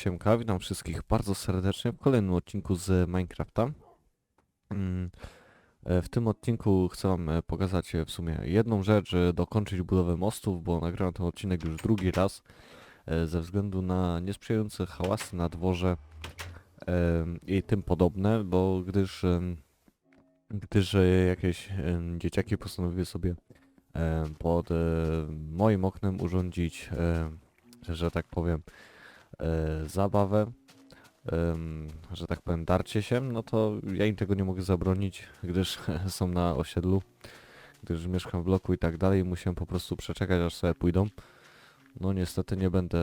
Siemka, witam wszystkich bardzo serdecznie w kolejnym odcinku z Minecrafta. Mm, e, W tym odcinku chcę wam e, pokazać e, w sumie jedną rzecz, dokończyć budowę mostów, bo nagrałem ten odcinek już drugi raz ze względu na niesprzyjające hałasy na dworze i tym podobne, bo gdyż, gdyż jakieś dzieciaki postanowiły sobie pod moim oknem urządzić, że tak powiem, e, zabawę, że tak powiem, darcie się, no to ja im tego nie mogę zabronić, gdyż są na osiedlu, gdyż mieszkam w bloku i tak dalej, musiałem po prostu przeczekać, aż sobie pójdą. No niestety nie będę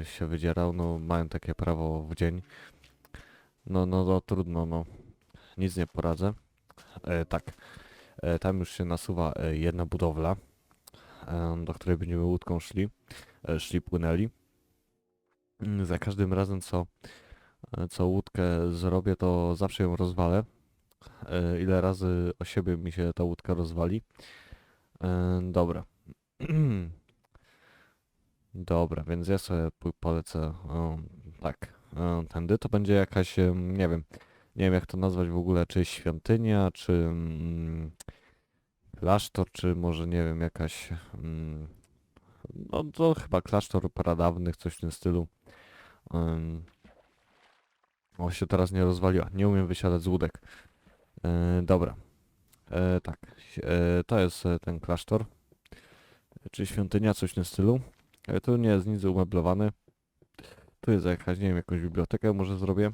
e, się wydzierał, no mają takie prawo w dzień. No, no, no trudno, no. Nic nie poradzę. E, tak, e, tam już się nasuwa e, jedna budowla, do której będziemy łódką szli, e, szli, płynęli. Mm, Za każdym razem, co, e, co łódkę zrobię, to zawsze ją rozwalę. E, Ile razy o siebie mi się ta łódka rozwali. E, Dobra. Dobra, więc ja sobie polecę o, tak, e, tędy. To będzie jakaś, nie wiem, nie wiem jak to nazwać w ogóle, czy świątynia, czy mm, klasztor, czy może nie wiem, jakaś mm, no to chyba klasztor pradawnych, coś w tym stylu. O, się teraz nie rozwaliła. Nie umiem wysiadać z łódek. E, dobra. E, tak. E, to jest e, ten klasztor. Czy świątynia, coś w tym stylu. E, tu nie jest nic umeblowane. Tu jest jakaś, nie wiem, jakąś bibliotekę może zrobię.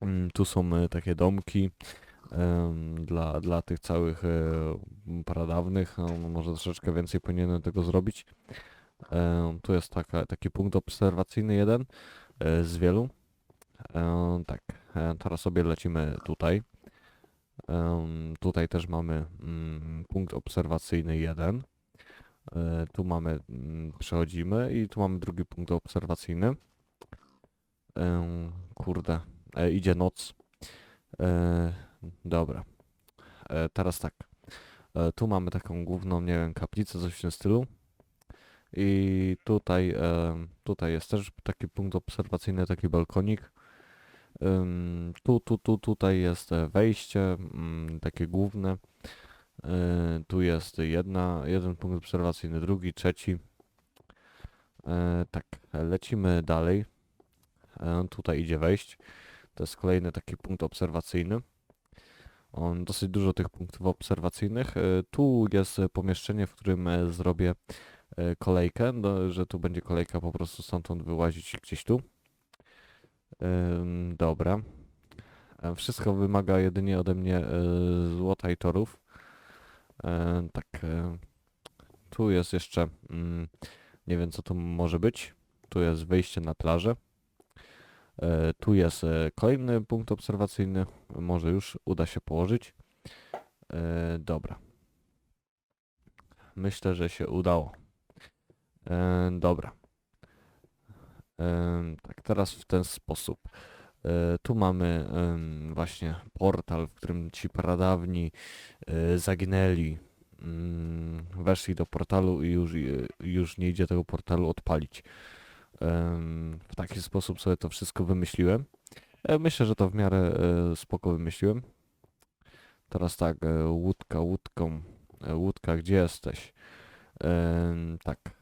Mm, tu są e, takie domki dla, dla tych całych e, pradawnych. No, może troszeczkę więcej powinienem tego zrobić. Tu jest taka, taki punkt obserwacyjny jeden e, z wielu. Tak, e, teraz sobie lecimy tutaj. Tutaj też mamy mm, punkt obserwacyjny jeden. E, tu mamy, mm, przechodzimy i tu mamy drugi punkt obserwacyjny. Kurde, idzie noc. Dobra. Teraz tak. Tu mamy taką główną, nie wiem, kaplicę, coś w tym stylu. I tutaj, tutaj jest też taki punkt obserwacyjny, taki balkonik. Tu, tu, tu, tutaj jest e, wejście, mm, takie główne. E, tu jest jedna, jeden punkt obserwacyjny, drugi, trzeci. E, tak, lecimy dalej. Tutaj idzie wejść. To jest kolejny taki punkt obserwacyjny. On dosyć dużo tych punktów obserwacyjnych. Tu jest pomieszczenie, w którym zrobię kolejkę, no, że tu będzie kolejka po prostu stamtąd wyłazić gdzieś tu. Dobra. E, Wszystko wymaga jedynie ode mnie e, złota i torów. E, tak. e, Tu jest jeszcze. mm, Nie wiem co to może być. Tu jest wyjście na plażę. E, Tu jest e, kolejny punkt obserwacyjny. Może już uda się położyć. E, Dobra. Myślę, że się udało. E, Dobra. Tak, teraz w ten sposób. E, Tu mamy właśnie portal, w którym ci pradawni e, zaginęli. mm, Weszli do portalu i już, i- już nie idzie tego portalu odpalić. W taki sposób sobie to wszystko wymyśliłem. E, Myślę, że to w miarę e, spoko wymyśliłem. Teraz tak, e, łódka, łódką. E, Łódka, gdzie jesteś? Tak.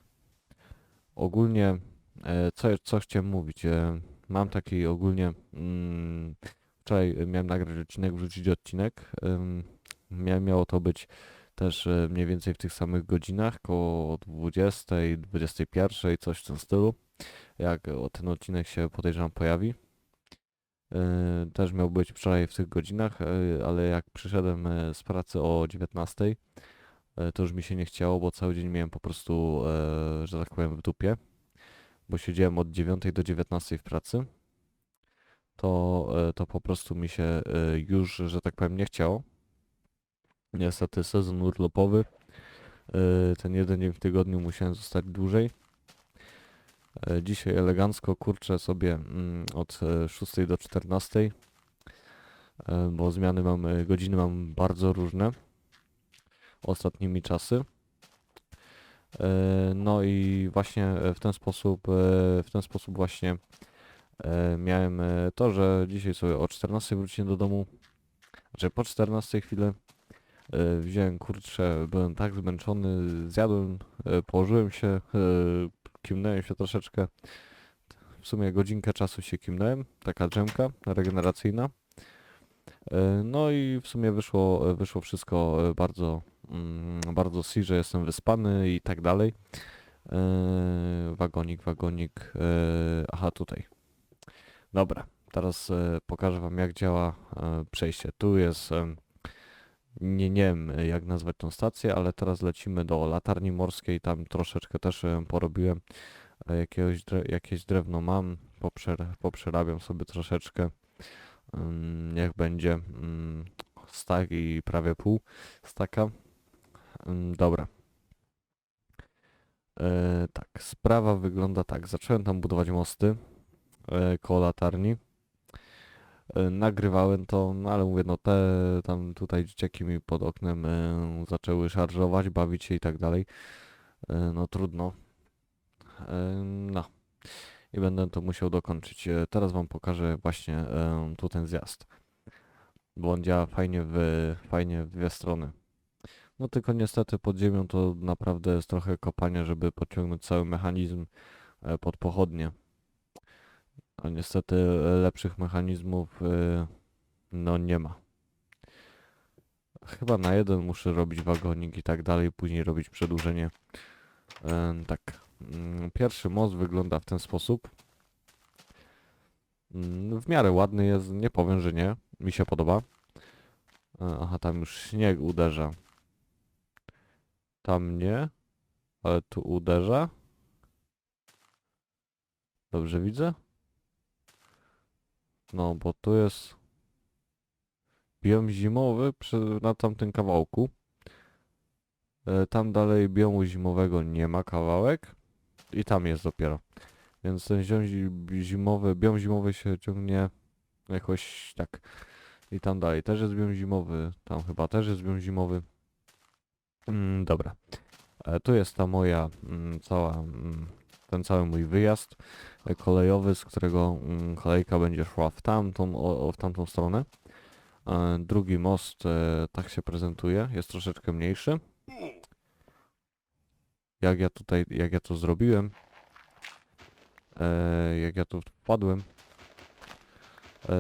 Ogólnie E, Co, co chciałem mówić? E, Mam taki ogólnie. Mm, wczoraj miałem nagrać odcinek, wrzucić odcinek. Miało to być też e, mniej więcej w tych samych godzinach, koło 20, 21, coś w tym stylu. Jak ten odcinek się podejrzewam pojawi. Też miał być wczoraj w tych godzinach, ale jak przyszedłem z pracy o 19, e, to już mi się nie chciało, bo cały dzień miałem po prostu, e, że tak powiem, w dupie bo siedziałem od 9 do 19 w pracy, to, e, to po prostu mi się e, już, że tak powiem, nie chciało. Niestety sezon urlopowy, e, ten jeden dzień w tygodniu musiałem zostać dłużej. E, Dzisiaj elegancko kurczę sobie mm, od e, 6 do 14, e, bo zmiany mam, e, godziny mam bardzo różne ostatnimi czasy. E, No i właśnie e, w ten sposób, e, w ten sposób właśnie miałem to, że dzisiaj sobie o 14 wróciłem do domu, znaczy po 14 chwilę wziąłem kurczę, byłem tak zmęczony, zjadłem, położyłem się, kimnąłem się troszeczkę, w sumie godzinkę czasu się kimnąłem, taka drzemka regeneracyjna. No i w sumie wyszło, wyszło wszystko bardzo, bardzo si, że jestem wyspany i tak dalej. E, wagonik, wagonik, e, aha tutaj. Dobra, teraz e, pokażę wam jak działa przejście. Tu jest, nie, nie wiem jak nazwać tą stację, ale teraz lecimy do latarni morskiej, tam troszeczkę też porobiłem. Jakiegoś jakieś drewno mam, poprzer, poprzerabiam sobie troszeczkę. Ym, Niech będzie ym, stak i prawie pół staka. Ym, Dobra. E, tak, sprawa wygląda tak. Zacząłem tam budować mosty e, koło latarni. E, nagrywałem to, no ale mówię, no te tam tutaj dzieciaki mi pod oknem e, zaczęły szarżować, bawić się i tak dalej. E, no trudno. E, no. I będę to musiał dokończyć. E, Teraz wam pokażę właśnie e, tu ten zjazd. Bo on działa fajnie w, fajnie w dwie strony. No tylko niestety pod ziemią to naprawdę jest trochę kopania, żeby podciągnąć cały mechanizm e, pod pochodnie. A niestety e, lepszych mechanizmów e, no nie ma. Chyba na jeden muszę robić wagonik i tak dalej, później robić przedłużenie. Tak. Mm, Pierwszy most wygląda w ten sposób. Mm, W miarę ładny jest, nie powiem, że nie. Mi się podoba. Aha, tam już śnieg uderza. Tam nie, ale tu uderza. Dobrze widzę? No, bo tu jest biom zimowy przy, na tamtym kawałku. E, Tam dalej biomu zimowego nie ma kawałek. I tam jest dopiero. Więc ten zimowy, biom zimowy się ciągnie jakoś tak. I tam dalej też jest biom zimowy. Tam chyba też jest biom zimowy. Mm, dobra. E, tu jest ta moja mm, cała, mm, ten cały mój wyjazd e, kolejowy, z którego kolejka będzie szła w tamtą, w tamtą stronę. E, drugi most tak się prezentuje, jest troszeczkę mniejszy. Jak ja tutaj, jak ja to zrobiłem, jak ja tu wpadłem,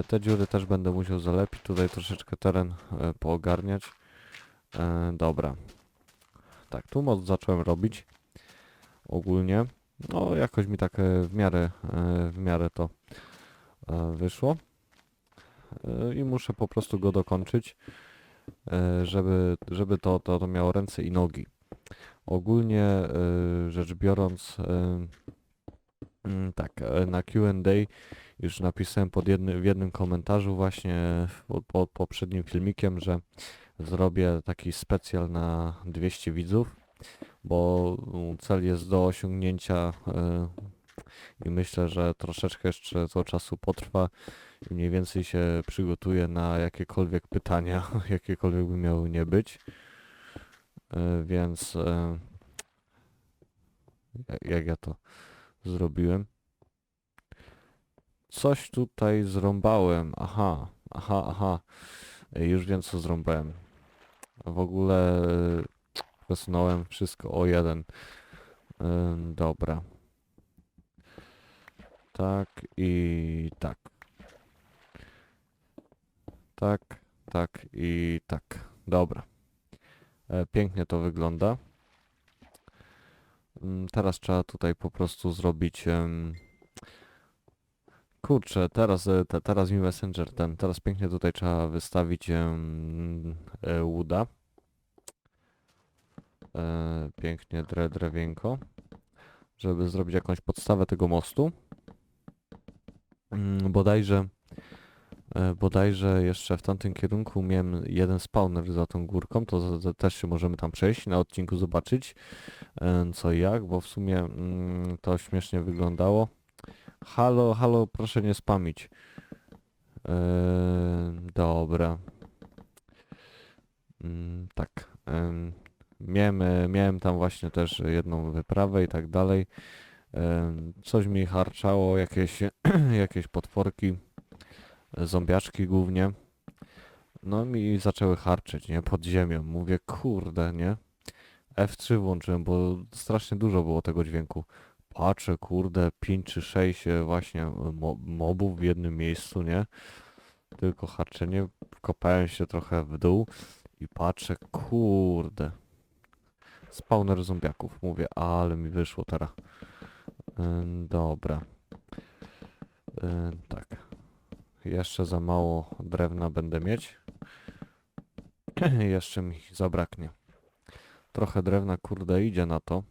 te dziury też będę musiał zalepić, tutaj troszeczkę teren poogarniać. Dobra. Tak, tu most zacząłem robić ogólnie. No, jakoś mi tak e, w miarę, e, w miarę to e, wyszło. I muszę po prostu go dokończyć, żeby, żeby to, to, to miało ręce i nogi. Ogólnie rzecz biorąc, mm, tak, na Q&A już napisałem pod jedny, w jednym komentarzu właśnie pod, pod poprzednim filmikiem, że zrobię taki specjal na 200 widzów, bo cel jest do osiągnięcia e, i myślę, że troszeczkę jeszcze to czasu potrwa i mniej więcej się przygotuję na jakiekolwiek pytania, jakiekolwiek by miały nie być. E, Więc ja- jak ja to zrobiłem? Coś tutaj zrąbałem. Aha, aha, aha. Już wiem co zrąbałem. W ogóle e, przesunąłem wszystko o jeden. E, Dobra. Tak i tak. Tak, tak i tak. Dobra. E, Pięknie to wygląda. Mm, Teraz trzeba tutaj po prostu zrobić. Kurczę, teraz, te, teraz mi Messenger ten. Teraz pięknie tutaj trzeba wystawić em, e, łuda. E, pięknie dre, drewienko. Żeby zrobić jakąś podstawę tego mostu. Mm, bodajże, e, bodajże jeszcze w tamtym kierunku miałem jeden spawner za tą górką, to też się możemy tam przejść, na odcinku zobaczyć e, co i jak, bo w sumie mm, to śmiesznie wyglądało. Halo, halo, proszę nie spamić. E, dobra. Mm, tak. em, Miałem, e, miałem tam właśnie też jedną wyprawę i tak dalej. Coś mi harczało, jakieś, jakieś potworki, zombiaczki głównie. No mi zaczęły harczyć, nie? Pod ziemią. Mówię, kurde, nie? F3 włączyłem, bo strasznie dużo było tego dźwięku. Patrzę, kurde, 5 czy 6 właśnie e, mo mobów w jednym miejscu, nie? Tylko harczenie. Kopałem się trochę w dół i patrzę, kurde. Spawner zombiaków. Mówię, ale mi wyszło teraz. Ym, dobra. Ym, tak. Jeszcze za mało drewna będę mieć. Jeszcze mi zabraknie. Trochę drewna, kurde, idzie na to.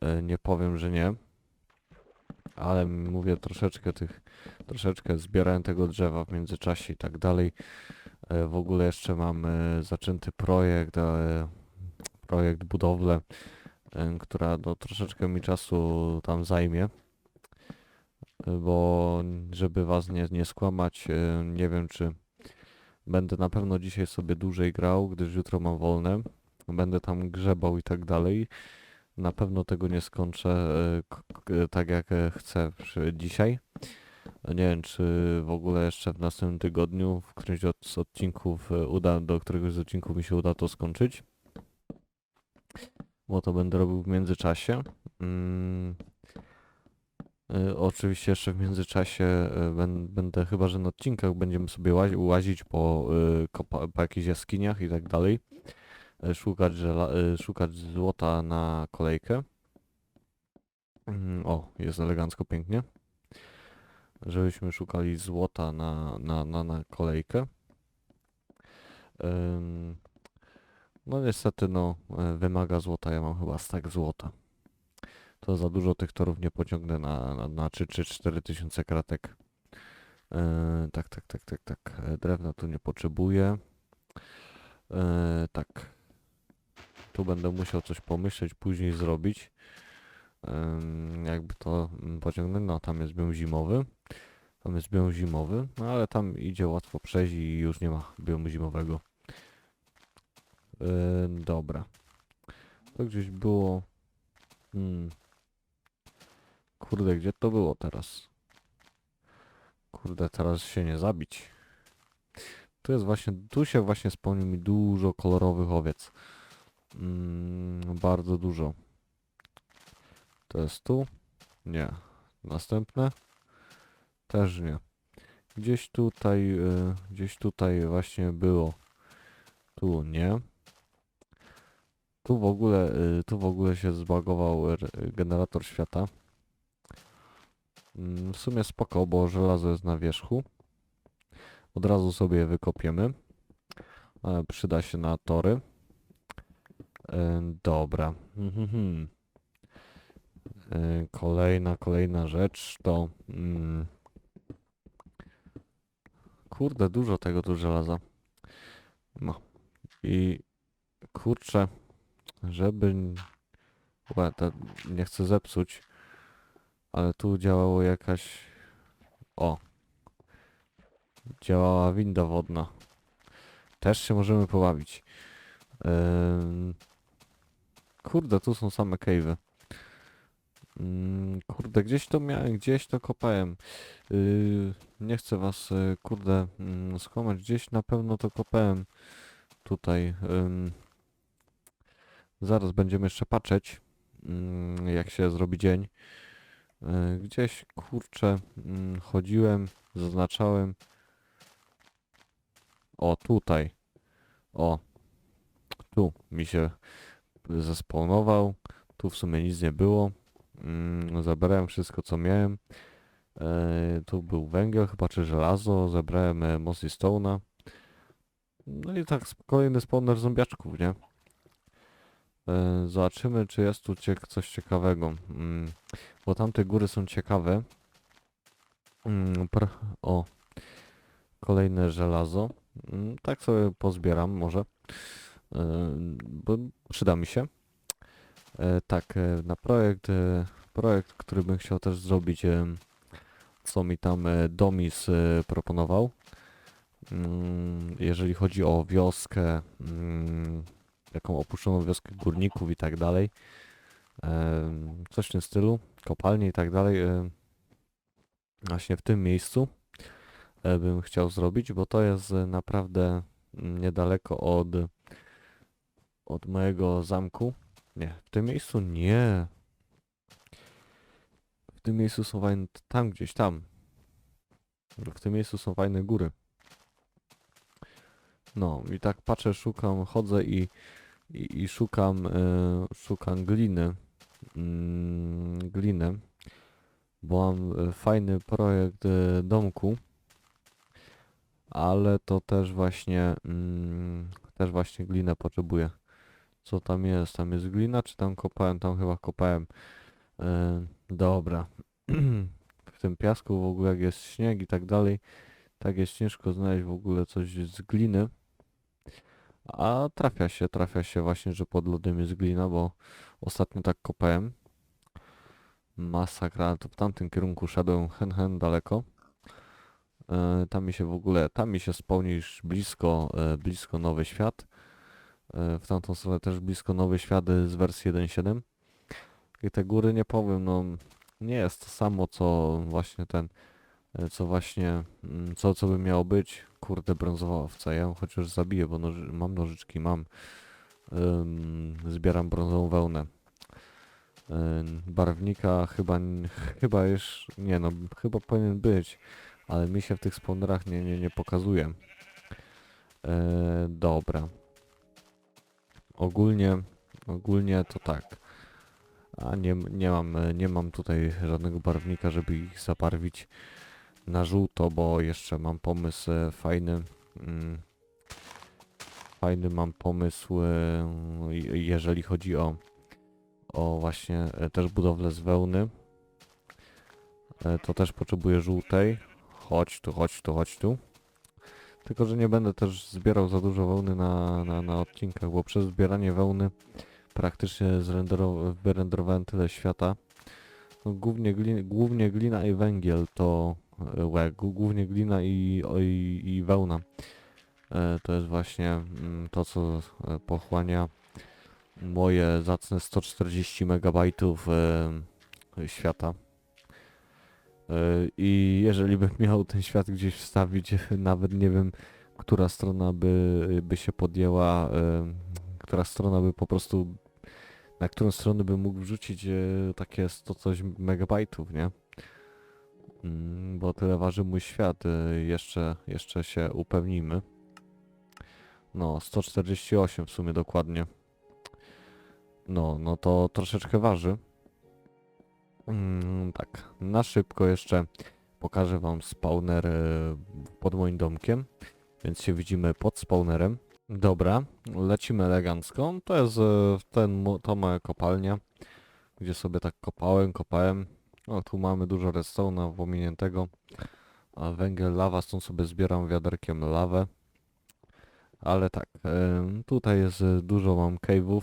E, Nie powiem, że nie. Ale mówię troszeczkę tych, troszeczkę zbierałem tego drzewa w międzyczasie i tak dalej. E, W ogóle jeszcze mam e, zaczęty projekt, projekt budowlę, która no, troszeczkę mi czasu tam zajmie. Bo żeby was nie, nie skłamać, nie wiem czy będę na pewno dzisiaj sobie dłużej grał, gdyż jutro mam wolne. Będę tam grzebał i tak dalej. Na pewno tego nie skończę e, k- tak jak e, chcę dzisiaj. Nie wiem, czy w ogóle jeszcze w następnym tygodniu, w którymś z odcinków e, uda, do któregoś z odcinków mi się uda to skończyć. Bo to będę robił w międzyczasie. Mm. E, Oczywiście jeszcze w międzyczasie e, będę, chyba że na odcinkach będziemy sobie łazi- łazić po, e, po jakichś jaskiniach i tak dalej. E, Szukać, e, szukać złota na kolejkę. Mm, O, jest elegancko, pięknie. Żebyśmy szukali złota na, na, na, na kolejkę. No niestety, no, e, wymaga złota. Ja mam chyba stak złota. To za dużo tych torów nie pociągnę na, na, na 3 czy 4 tysiące kratek. Tak, tak, tak, tak, tak. Drewna tu nie potrzebuję. Tak. Tu będę musiał coś pomyśleć, później zrobić. Jakby to mm, pociągnąć. No, tam jest biom zimowy. Tam jest biom zimowy, no ale tam idzie łatwo przejść i już nie ma biomu zimowego. Dobra. To gdzieś było... Hmm. Kurde, gdzie to było teraz? Kurde, teraz się nie zabić. Tu jest właśnie, tu się właśnie spełnił mi dużo kolorowych owiec. Mm, bardzo dużo. To jest tu? Nie. Następne? Też nie. Gdzieś tutaj, y, gdzieś tutaj właśnie było. Tu nie. Tu w ogóle, y, tu w ogóle się zbagował generator świata. Mm, W sumie spoko, bo żelazo jest na wierzchu. Od razu sobie wykopiemy. E, Przyda się na tory. Dobra. Mhm. E, Kolejna, kolejna rzecz to... Mm, kurde, dużo tego tu żelaza. No. I kurczę, żeby... nie chcę zepsuć, ale tu działało jakaś... O. Działała winda wodna. Też się możemy pobawić. Ym, Kurde, tu są same cave'y. Mm, Kurde, gdzieś to miałem, gdzieś to kopałem. Yy, nie chcę was, yy, kurde, mm, skłamać. Gdzieś na pewno to kopałem. Tutaj. Zaraz będziemy jeszcze patrzeć, mm, jak się zrobi dzień. Yy, Gdzieś, kurczę, chodziłem, zaznaczałem. O, tutaj. O. Tu mi się zespawnował. Tu w sumie nic nie było. Mm, zabrałem wszystko co miałem. E, tu był węgiel chyba czy żelazo. Zabrałem e, mossy stone'a. No i tak kolejny spawner zombiaczków, nie? E, zobaczymy czy jest tu coś ciekawego. Mm, bo tamte góry są ciekawe. Mm, o. Kolejne żelazo. Tak sobie pozbieram może. Bo przyda mi się. E, tak, e, na projekt, e, projekt, który bym chciał też zrobić, co mi tam Domis proponował. Mm, jeżeli chodzi o wioskę, mm, taką opuszczoną wioskę górników i tak dalej. Coś w tym stylu, kopalnie i tak dalej. Właśnie w tym miejscu bym chciał zrobić, bo to jest naprawdę mm, niedaleko od, od mojego zamku. Nie, w tym miejscu nie. W tym miejscu są fajne, tam gdzieś tam. W tym miejscu są fajne góry. No i tak patrzę, szukam, chodzę i, i, i szukam, e, szukam gliny. Mm, gliny. Bo mam e, fajny projekt e, domku. Ale to też właśnie, mm, też właśnie glinę potrzebuję. Co tam jest? Tam jest glina, czy tam kopałem? Tam chyba kopałem. E, dobra. w tym piasku w ogóle jak jest śnieg i tak dalej, tak jest ciężko znaleźć w ogóle coś z gliny. A trafia się, trafia się właśnie, że pod lodem jest glina, bo ostatnio tak kopałem. Masakra, to w tamtym kierunku szedłem hen hen daleko. E, tam mi się w ogóle, tam mi się spełnisz blisko, e, blisko Nowy Świat. E, w tamtą stronę też blisko Nowy Świat e, z wersji 1.7. I te góry nie powiem, no nie jest to samo co właśnie ten, e, co właśnie, mm, co co by miało być. Kurde, brązowa owca, ja ją chociaż zabiję, bo noży, mam nożyczki, mam. Ym, zbieram brązową wełnę. Barwnika chyba, chyba już, nie no, chyba powinien być, ale mi się w tych spawnerach nie, nie, nie pokazuje. Dobra. Ogólnie, ogólnie to tak. A nie, nie mam, nie mam tutaj żadnego barwnika, żeby ich zabarwić na żółto, bo jeszcze mam pomysł e, fajny. Mm, fajny mam pomysł, e, je- jeżeli chodzi o, o właśnie e, też budowlę z wełny. To też potrzebuję żółtej. Chodź tu, chodź tu, chodź tu. Tylko, że nie będę też zbierał za dużo wełny na, na, na odcinkach, bo przez zbieranie wełny praktycznie zrendero- wyrenderowałem tyle świata. No, głównie, glin, głównie glina i węgiel to e, łe, gł- głównie glina i, i, i wełna. E, to jest właśnie mm, to, co e, pochłania moje zacne 140 megabajtów e, świata. E, I jeżeli bym miał ten świat gdzieś wstawić, nawet nie wiem, która strona by, by się podjęła, e, która strona by po prostu, na którą stronę bym mógł wrzucić e, takie 100 coś megabajtów, nie? Mm, Bo tyle waży mój świat, jeszcze, jeszcze się upewnimy. No, 148 w sumie dokładnie. No, no to troszeczkę waży. Mm, tak, na szybko jeszcze pokażę wam spawner e, pod moim domkiem, więc się widzimy pod spawnerem. Dobra, lecimy elegancko. To jest e, ten, to moja kopalnia, gdzie sobie tak kopałem, kopałem. O, tu mamy dużo redstone'a pominiętego. A węgiel, lawa, stąd sobie zbieram wiaderkiem lawę. Ale tak, em, tutaj jest e, dużo mam cave'ów.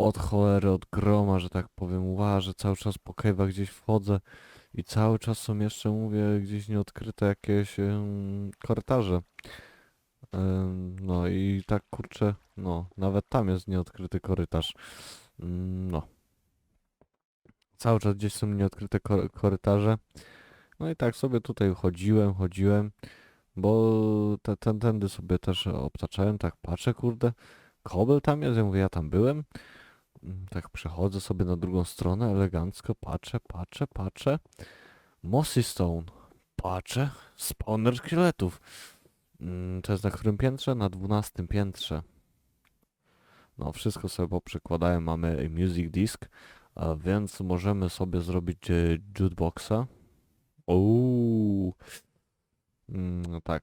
Od cholery, od groma, że tak powiem, łażę cały czas po cave'ach gdzieś wchodzę i cały czas są jeszcze, mówię, gdzieś nieodkryte jakieś korytarze. No i tak kurczę, no, nawet tam jest nieodkryty korytarz. Mm, No. Cały czas gdzieś są nieodkryte kory- korytarze. No i tak sobie tutaj chodziłem, chodziłem, bo te, ten, tędy sobie też obtaczałem, tak patrzę, kurde, kobel tam jest, ja mówię, ja tam byłem. Mm, Tak przechodzę sobie na drugą stronę, elegancko, patrzę, patrzę, patrzę. Mossy Stone. Patrzę, spawner szkieletów. Mm, To jest na którym piętrze? Na dwunastym piętrze. No, wszystko sobie poprzekładałem, mamy music disk, a więc możemy sobie zrobić e, jukeboxa. Uuu. Mm, no tak.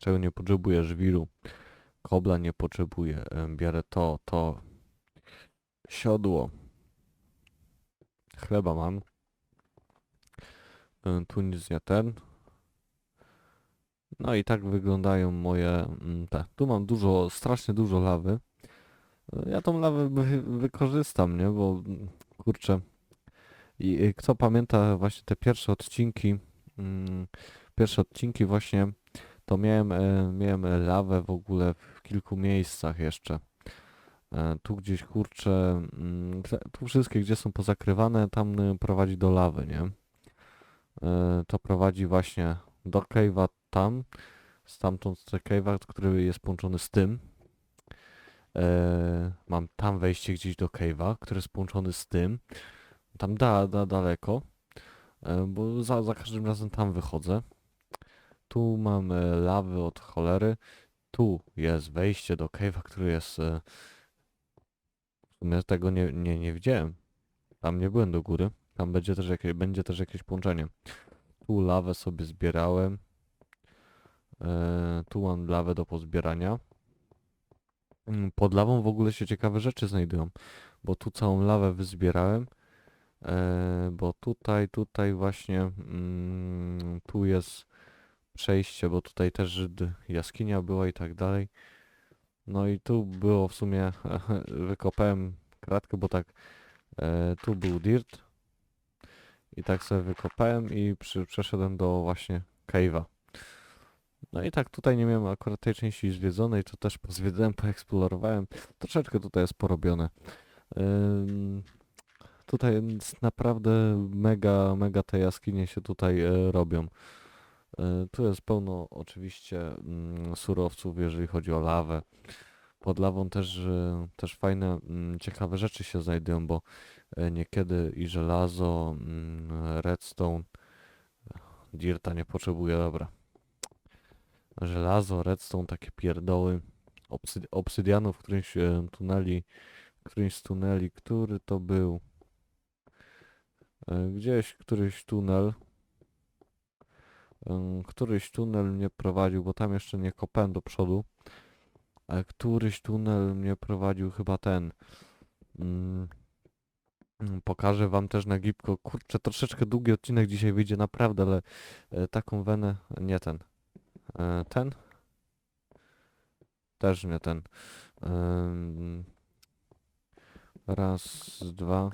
Czego nie potrzebuję? Żwiru. Kobla nie potrzebuję. Biorę to, to. Siodło. Chleba mam. Tu nic nie ten. No i tak wyglądają moje mm. Tu mam dużo, strasznie dużo lawy. E, Ja tą lawę wy, wykorzystam, nie? Bo mm, kurczę. I kto pamięta właśnie te pierwsze odcinki, mm, pierwsze odcinki właśnie to miałem, e, miałem lawę w ogóle w kilku miejscach jeszcze. E, tu gdzieś kurczę, mm, tu wszystkie gdzie są pozakrywane, tam y, prowadzi do lawy, nie? E, to prowadzi właśnie do cave'a tam, stamtąd do cave'a, który jest połączony z tym. E, mam tam wejście gdzieś do cave'a, który jest połączony z tym. Tam da, da daleko, e, bo za, za każdym razem tam wychodzę. Tu mam e, lawy od cholery. Tu jest wejście do cave'a, który jest... E, w sumie tego nie, nie, nie widziałem. Tam nie byłem do góry. Tam będzie też jakieś, będzie też jakieś połączenie. Tu lawę sobie zbierałem. E, tu mam lawę do pozbierania. Mm, Pod lawą w ogóle się ciekawe rzeczy znajdują, bo tu całą lawę wyzbierałem, e, bo tutaj, tutaj właśnie, mm, tu jest przejście, bo tutaj też jaskinia była i tak dalej. No i tu było w sumie, wykopałem kratkę, bo tak, e, tu był dirt i tak sobie wykopałem i przy, przeszedłem do właśnie cave'a. No i tak tutaj nie miałem akurat tej części zwiedzonej, to też pozwiedzałem, poeksplorowałem. Troszeczkę tutaj jest porobione. Ym, tutaj naprawdę mega, mega te jaskinie się tutaj e, robią. E, tu jest pełno oczywiście mm, surowców, jeżeli chodzi o lawę. Pod lawą też, e, też fajne, mm, ciekawe rzeczy się znajdują, bo e, niekiedy i żelazo, mm, redstone, dirta nie potrzebuje, dobra. Żelazo, redstone, takie pierdoły. Obsyd obsydianu w którymś tuneli, w którymś z tuneli, który to był? Gdzieś któryś tunel. Któryś tunel mnie prowadził, bo tam jeszcze nie kopałem do przodu. Ale któryś tunel mnie prowadził chyba ten. Mm, mm, Pokażę wam też na gipko. Kurczę, troszeczkę długi odcinek dzisiaj wyjdzie, naprawdę, ale e, taką wenę, nie ten. E, Ten? Też nie ten. Raz, dwa.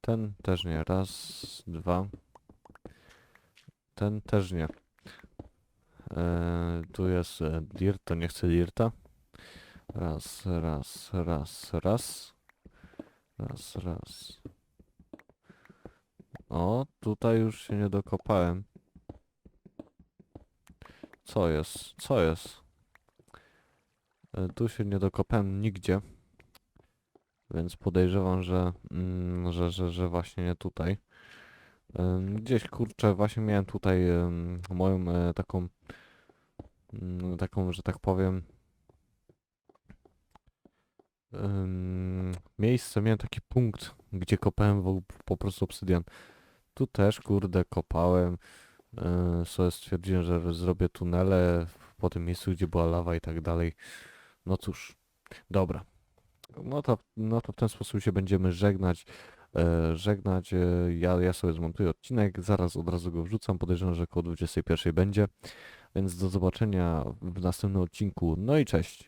Ten też nie. Raz, dwa. Ten też nie. E, tu jest e, dirt, to nie chcę dirta. Raz, raz, raz, raz. Raz, raz. O, tutaj już się nie dokopałem. Co jest? Co jest? E, Tu się nie dokopałem nigdzie. Więc podejrzewam, że, mm, że, że, że właśnie nie tutaj. Gdzieś kurczę, właśnie miałem tutaj moją e, taką, mm, taką, że tak powiem, miejsce, miałem taki punkt, gdzie kopałem po prostu obsydian. Tu też, kurde, kopałem. Yy, sobie stwierdziłem, że zrobię tunele po tym miejscu, gdzie była lawa i tak dalej. No cóż, dobra. No to, no to w ten sposób się będziemy żegnać. E, żegnać. E, ja, ja sobie zmontuję odcinek, zaraz od razu go wrzucam. Podejrzewam, że około 21 będzie. Więc do zobaczenia w następnym odcinku. No i cześć.